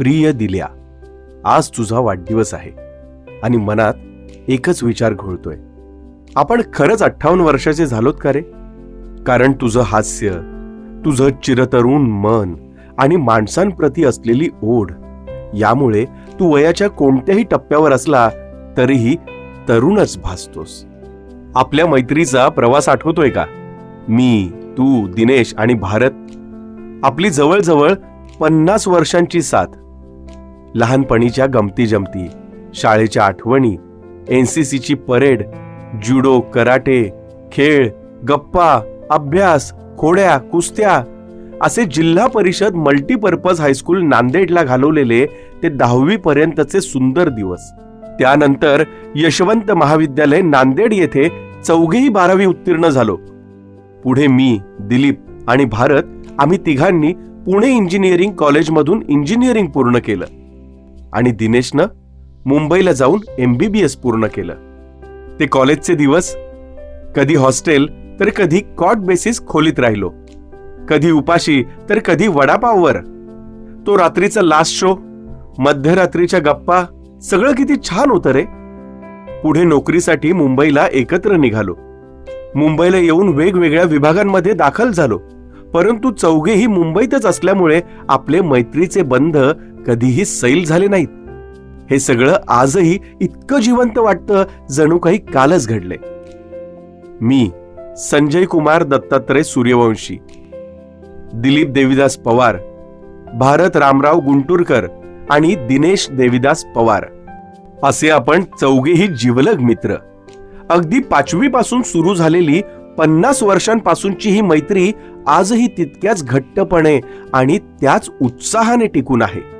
प्रिय दिल्या. आज तुझा वाढदिवस आहे. आणि मनात एकच विचार घोळतोय. आपण खरंच अठ्ठावन्न वर्षाचे झालोत का रे? कारण तुझं हास्य तुझं चिरतरुण मन आणि माणसांप्रती असलेली ओढ यामुळे तू वयाच्या कोणत्याही टप्प्यावर असला तरीही तरुणच भासतोस. आपल्या मैत्रीचा प्रवास आठवतोय का? मी तू दिनेश आणि भारत आपली जवळजवळ पन्नास वर्षांची साथ लहानपणीच्या गमती जमती शाळेच्या आठवणी एनसीसीची परेड जुडो कराटे खेळ गप्पा अभ्यास खोड्या कुस्त्या असे जिल्हा परिषद मल्टीपर्पज हायस्कूल नांदेडला घालवलेले ते दहावी पर्यंतचे सुंदर दिवस. त्यानंतर यशवंत महाविद्यालय नांदेड येथे चौघेही बारावी उत्तीर्ण झालो. पुढे मी दिलीप आणि भारत आम्ही तिघांनी पुणे इंजिनिअरिंग कॉलेजमधून इंजिनिअरिंग पूर्ण केलं. आणि दिनेशनं मुंबईला जाऊन एमबीबीएस पूर्ण केलं. ते कॉलेजचे दिवस. कधी हॉस्टेल तर कधी कॉट बेसिस खोलीत राहिलो. कधी उपाशी तर कधी वडापाववर. तो रात्रीचा लास्ट शो मध्यरात्रीच्या गप्पा सगळं किती छान होतं रे. पुढे नोकरीसाठी मुंबईला एकत्र निघालो. मुंबईला येऊन वेगवेगळ्या विभागांमध्ये दाखल झालो. परंतु चौघेही मुंबईतच असल्यामुळे आपले मैत्रीचे बंध कधीही सैल झाले नाहीत. हे सगळं आजही इतकं जिवंत वाटतं जणू काही कालच घडले मी संजय कुमार दत्तात्रय सूर्यवंशी दिलीप देविदास पवार भारत रामराव गुंटूरकर आणि दिनेश देविदास पवार. असे आपण चौघेही जिवलग मित्र. अगदी पाचवी पासून सुरू झालेली पन्नास वर्षांपासूनची ही मैत्री आजही तितक्याच घट्टपणे आणि त्याच उत्साहाने टिकून आहे.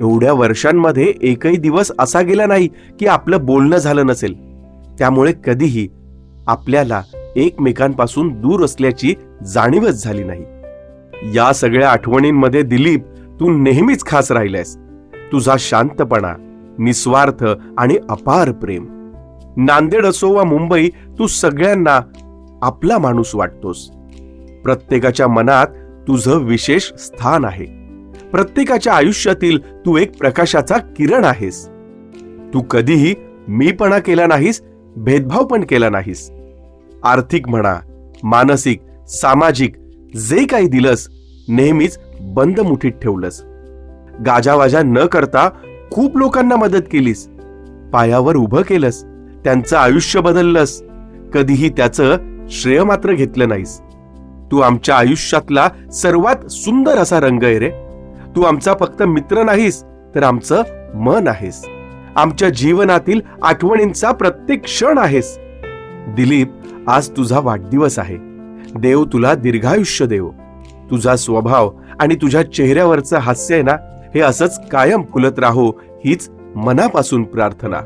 एवढ्या वर्षांमध्ये एकही दिवस असा गेला नाही की आपलं बोलणं झालं नसेल. त्यामुळे कधीही आपल्याला एकमेकांपासून दूर असल्याची जाणीवच झाली नाही. या सगळ्या आठवणींमध्ये दिलीप तू नेहमीच खास राहिलायस. तुझा शांतपणा निस्वार्थ आणि अपार प्रेम. नांदेड असो वा मुंबई तू सगळ्यांना आपला माणूस वाटतोस. प्रत्येकाच्या मनात तुझं विशेष स्थान आहे. प्रत्येकाच्या आयुष्यातील तू एक प्रकाशाचा किरण आहेस. तू कधीही मीपणा केला नाहीस भेदभाव पण केला नाहीस. आर्थिक म्हणा मानसिक सामाजिक जे काही दिलंस नेहमीच बंद मुठीत ठेवलंस. गाजावाजा न करता खूप लोकांना मदत केलीस. पायावर उभं केलंस त्यांचं आयुष्य बदललंस. कधीही त्याचं श्रेय मात्र घेतलं नाहीस. तू आमच्या आयुष्यातला सर्वात सुंदर असा रंग आहे रे. तू आमचा फक्त मित्र नाहीस तर आमचं मन आहेस. आमच्या जीवनातील आठवणींचा प्रत्येक क्षण आहेस. दिलीप आज तुझा वाढदिवस आहे. देव तुला दीर्घायुष्य देव. तुझा स्वभाव आणि तुझ्या चेहऱ्यावरचं हास्य आहे ना हे असंच कायम फुलत राहो हीच मनापासून प्रार्थना.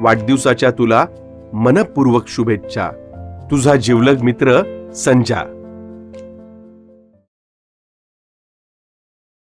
वाढदिवसाच्या तुला मनपूर्वक शुभेच्छा. तुझा जिवलग मित्र संजा.